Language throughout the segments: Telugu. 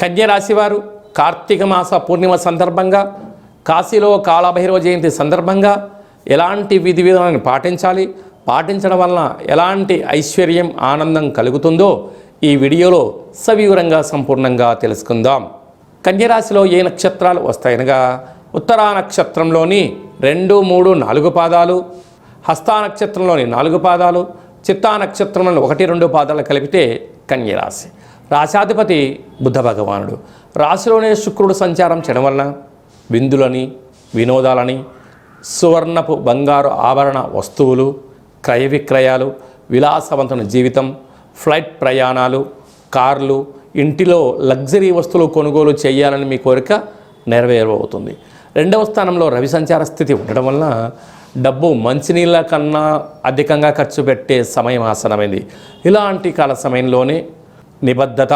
కన్యరాశి వారు కార్తీక మాస పూర్ణిమ సందర్భంగా కాశీలో కాళభైరవ జయంతి సందర్భంగా ఎలాంటి విధి విధానాన్ని పాటించాలి? పాటించడం వలన ఎలాంటి ఐశ్వర్యం ఆనందం కలుగుతుందో ఈ వీడియోలో సవివరంగా సంపూర్ణంగా తెలుసుకుందాం. కన్యరాశిలో ఏ నక్షత్రాలు వస్తాయనగా ఉత్తరా నక్షత్రంలోని రెండు మూడు నాలుగు పాదాలు హస్తా నక్షత్రంలోని నాలుగు పాదాలు చిత్తా నక్షత్రంలోని ఒకటి రెండు పాదాలు కలిపితే కన్యరాశి. రాశాధిపతి బుద్ధ భగవానుడు. రాశిలోనే శుక్రుడు సంచారం చేయడం వలన విందులని వినోదాలని సువర్ణపు బంగారు ఆభరణ వస్తువులు క్రయ విక్రయాలు విలాసవంతమైన జీవితం ఫ్లైట్ ప్రయాణాలు కార్లు ఇంటిలో లగ్జరీ వస్తువులు కొనుగోలు చేయాలని మీ కోరిక నెరవేరబోతుంది. రెండవ స్థానంలో రవి సంచార స్థితి ఉండడం వలన డబ్బు మంచినీళ్ళ కన్నా అధికంగా ఖర్చు పెట్టే సమయం ఆసనమైంది ఇలాంటి కాల సమయంలోనే నిబద్ధత.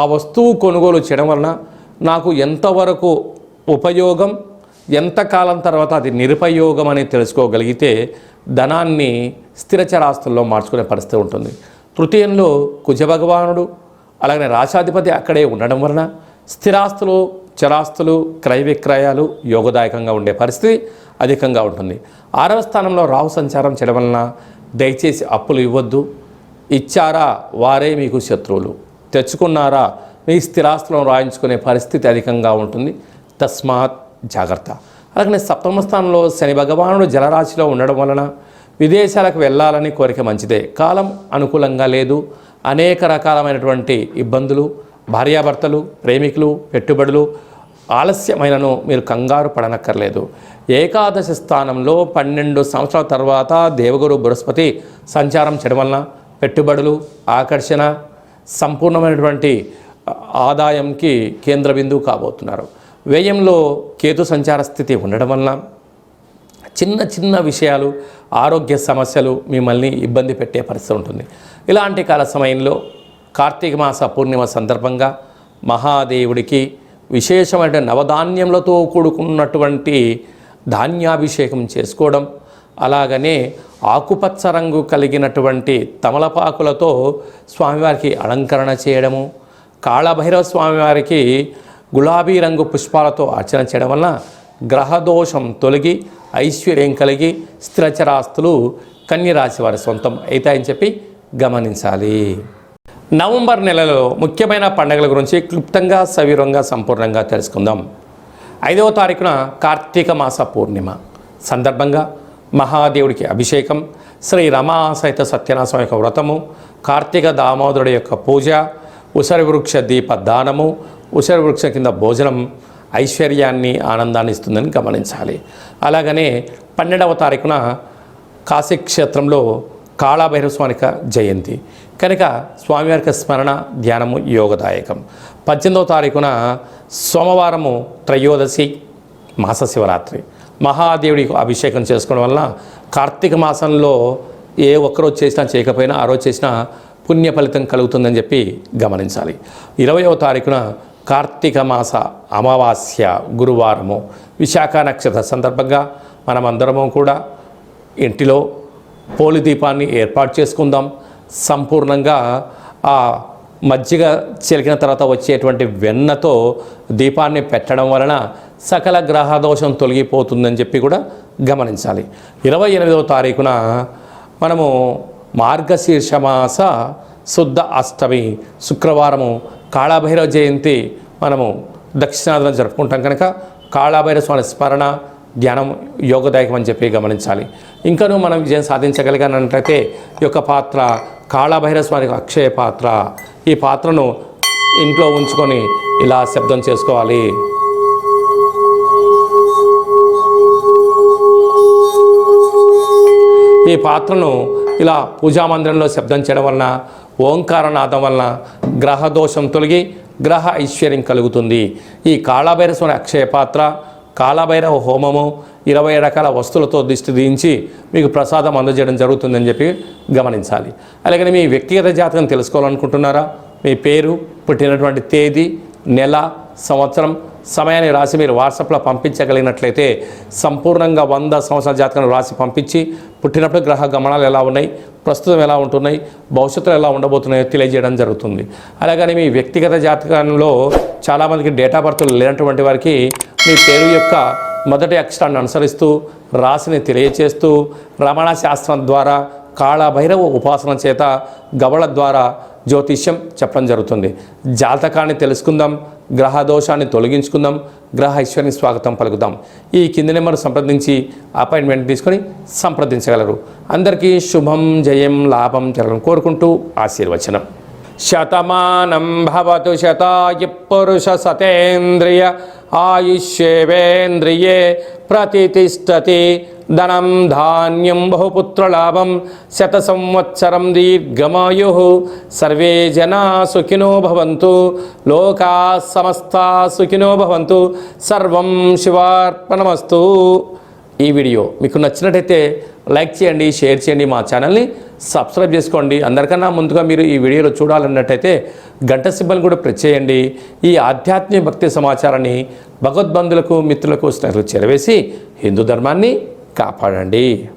ఆ వస్తువు కొనుగోలు చేయడం వలన నాకు ఎంతవరకు ఉపయోగం ఎంతకాలం తర్వాత అది నిరుపయోగం అని తెలుసుకోగలిగితే ధనాన్ని స్థిరచరాస్తుల్లో మార్చుకునే పరిస్థితి ఉంటుంది. తృతీయంలో కుజభగవానుడు అలాగనే రాశాధిపతి అక్కడే ఉండడం వలన స్థిరాస్తులు చరాస్తులు క్రయ విక్రయాలు యోగదాయకంగా ఉండే పరిస్థితి అధికంగా ఉంటుంది. ఆరవ స్థానంలో రాహు సంచారం చేయడం వలన దయచేసి అప్పులు ఇవ్వద్దు. ఇచ్చారా వారే మీకు శత్రువులు. తెచ్చుకున్నారా మీ స్థిరాస్తులను రాయించుకునే పరిస్థితి అధికంగా ఉంటుంది. తస్మాత్ జాగ్రత్త. అలాగనే సప్తమ స్థానంలో శని భగవానుడు జలరాశిలో ఉండడం వలన విదేశాలకు వెళ్ళాలని కోరిక మంచిదే. కాలం అనుకూలంగా లేదు. అనేక రకాలమైనటువంటి ఇబ్బందులు భార్యాభర్తలు ప్రేమికులు పెట్టుబడులు ఆలస్యమైనను మీరు కంగారు పడనక్కర్లేదు. ఏకాదశి స్థానంలో పన్నెండు సంవత్సరాల తర్వాత దేవగురు బృహస్పతి సంచారం చేయడం వలన పెట్టుబడులు ఆకర్షణ సంపూర్ణమైనటువంటి ఆదాయంకి కేంద్ర బిందువు కాబోతున్నారు. వ్యయంలో కేతు సంచార స్థితి ఉండడం వలన చిన్న చిన్న విషయాలు ఆరోగ్య సమస్యలు మిమ్మల్ని ఇబ్బంది పెట్టే పరిస్థితి ఉంటుంది. ఇలాంటి కాల సమయంలో కార్తీక మాస పూర్ణిమ సందర్భంగా మహాదేవుడికి విశేషమైన నవధాన్యములతో కూడుకున్నటువంటి ధాన్యాభిషేకం చేసుకోవడం అలాగనే ఆకుపచ్చ రంగు కలిగినటువంటి తమలపాకులతో స్వామివారికి అలంకరణ చేయడము కాళభైరవ స్వామివారికి గులాబీ రంగు పుష్పాలతో అర్చన చేయడం వలన గ్రహదోషం తొలగి ఐశ్వర్యం కలిగి స్థిరచరాస్తులు కన్యరాశి వారి సొంతం అవుతాయని చెప్పి గమనించాలి. నవంబర్ నెలలో ముఖ్యమైన పండుగల గురించి క్లుప్తంగా సవీరంగా సంపూర్ణంగా తెలుసుకుందాం. ఐదవ తారీఖున కార్తీక మాస పూర్ణిమ. సందర్భంగా మహాదేవుడికి అభిషేకం శ్రీ రమా సహిత స్వామి యొక్క వ్రతము కార్తీక దామోదరుడి యొక్క పూజ ఉసరి వృక్ష దీప దానము ఉసరి వృక్ష కింద భోజనం ఐశ్వర్యాన్ని ఆనందాన్ని ఇస్తుందని గమనించాలి. అలాగనే పన్నెండవ తారీఖున కాశీక్షేత్రంలో కాళాభైరవస్వామిక జయంతి. కనుక స్వామివారికి స్మరణ ధ్యానము యోగదాయకం. పద్దెనిమిదవ తారీఖున సోమవారము త్రయోదశి మాస శివరాత్రి. మహాదేవుడికి అభిషేకం చేసుకోవడం వలన కార్తీక మాసంలో ఏ ఒక్కరోజు చేసినా చేయకపోయినా ఆ రోజు చేసినా పుణ్య ఫలితం కలుగుతుందని చెప్పి గమనించాలి. ఇరవయవ తారీఖున కార్తీక మాస అమావాస్య గురువారము విశాఖ నక్షత్ర సందర్భంగా మనమందరము కూడా ఇంటిలో పోలి దీపాన్ని ఏర్పాటు చేసుకుందాం. సంపూర్ణంగా ఆ మజ్జిగ చిలికిన తర్వాత వచ్చేటువంటి వెన్నతో దీపాన్ని పెట్టడం వలన సకల గ్రహదోషం తొలగిపోతుందని చెప్పి కూడా గమనించాలి. ఇరవై ఎనిమిదవ తారీఖున మనము మార్గశీర్షమాస శుద్ధ అష్టమి శుక్రవారము కాళభైరవ జయంతి మనము దక్షిణాదిన జరుపుకుంటాం కనుక కాళభైరవ స్వామి స్మరణ ధ్యానం యోగదాయకం అని చెప్పి గమనించాలి. ఇంకనూ మనం విజయం సాధించగలిగానంటే ఈ యొక్క పాత్ర కాళభైరవ స్వామి అక్షయ పాత్ర. ఈ పాత్రను ఇంట్లో ఉంచుకొని ఇలా శబ్దం చేసుకోవాలి. ఈ పాత్రను ఇలా పూజా మందిరంలో శబ్దం చేయడం వలన ఓంకారనాథం వలన గ్రహ దోషం తొలగి గ్రహ ఐశ్వర్యం కలుగుతుంది. ఈ కాళభైరస్వామి అక్షయ పాత్ర కాళభైరవ హోమము ఇరవై రకాల వస్తువులతో దిష్టి దించి మీకు ప్రసాదం అందజేయడం జరుగుతుందని చెప్పి గమనించాలి. అలాగని మీ వ్యక్తిగత జాతకం తెలుసుకోవాలనుకుంటున్నారా? మీ పేరు పుట్టినటువంటి తేదీ నెల సంవత్సరం సమయాన్ని రాసి మీరు వాట్సాప్లో పంపించగలిగినట్లయితే సంపూర్ణంగా వంద సంవత్సరాల జాతకాన్ని రాసి పంపించి పుట్టినప్పుడు గ్రహ గమనాలు ఎలా ఉన్నాయి ప్రస్తుతం ఎలా ఉంటున్నాయి భవిష్యత్తులో ఎలా ఉండబోతున్నాయో తెలియజేయడం జరుగుతుంది. అలాగని మీ వ్యక్తిగత జాతకంలో చాలామందికి డేటా బర్త్ లేనటువంటి వారికి మీ పేరు యొక్క మొదటి అక్షరాన్ని అనుసరిస్తూ రాశిని తెలియచేస్తూ రమణ శాస్త్రం ద్వారా కాళభైరవ ఉపాసన చేత గవళ ద్వారా జ్యోతిష్యం చెప్పడం జరుగుతుంది. జాతకాన్ని తెలుసుకుందాం గ్రహ దోషాన్ని తొలగించుకుందాం గ్రహ ఈశ్వరిని స్వాగతం పలుకుదాం. ఈ కింది నెంబర్ సంప్రదించి అపాయింట్మెంట్ తీసుకొని సంప్రదించగలరు. అందరికీ శుభం జయం లాభం జరగడం కోరుకుంటూ ఆశీర్వచనం. శతమానం భవతు శతాయు పురుష సతేంద్రియ ఆయుష్యేవేంద్రియే ప్రతిష్టతి ధనం ధాన్యం బహుపుత్రలాభం శత సంవత్సరం దీర్ఘమాయు సర్వే జనా సుఖినో భవంతు లోకా సమస్త సుఖినో భవంతు సర్వం శివార్పణమస్తు ఈ వీడియో మీకు నచ్చినట్టయితే లైక్ చేయండి షేర్ చేయండి మా ఛానల్ని సబ్స్క్రైబ్ చేసుకోండి. అందరికన్నా ముందుగా మీరు ఈ వీడియోలో చూడాలన్నట్టయితే గంట సింబల్ కూడా ప్రెస్ చేయండి. ఈ ఆధ్యాత్మిక భక్తి సమాచారాన్ని భగవద్బంధులకు మిత్రులకు స్నేహితులు చేరవేసి హిందూ ధర్మాన్ని కాపాడండి.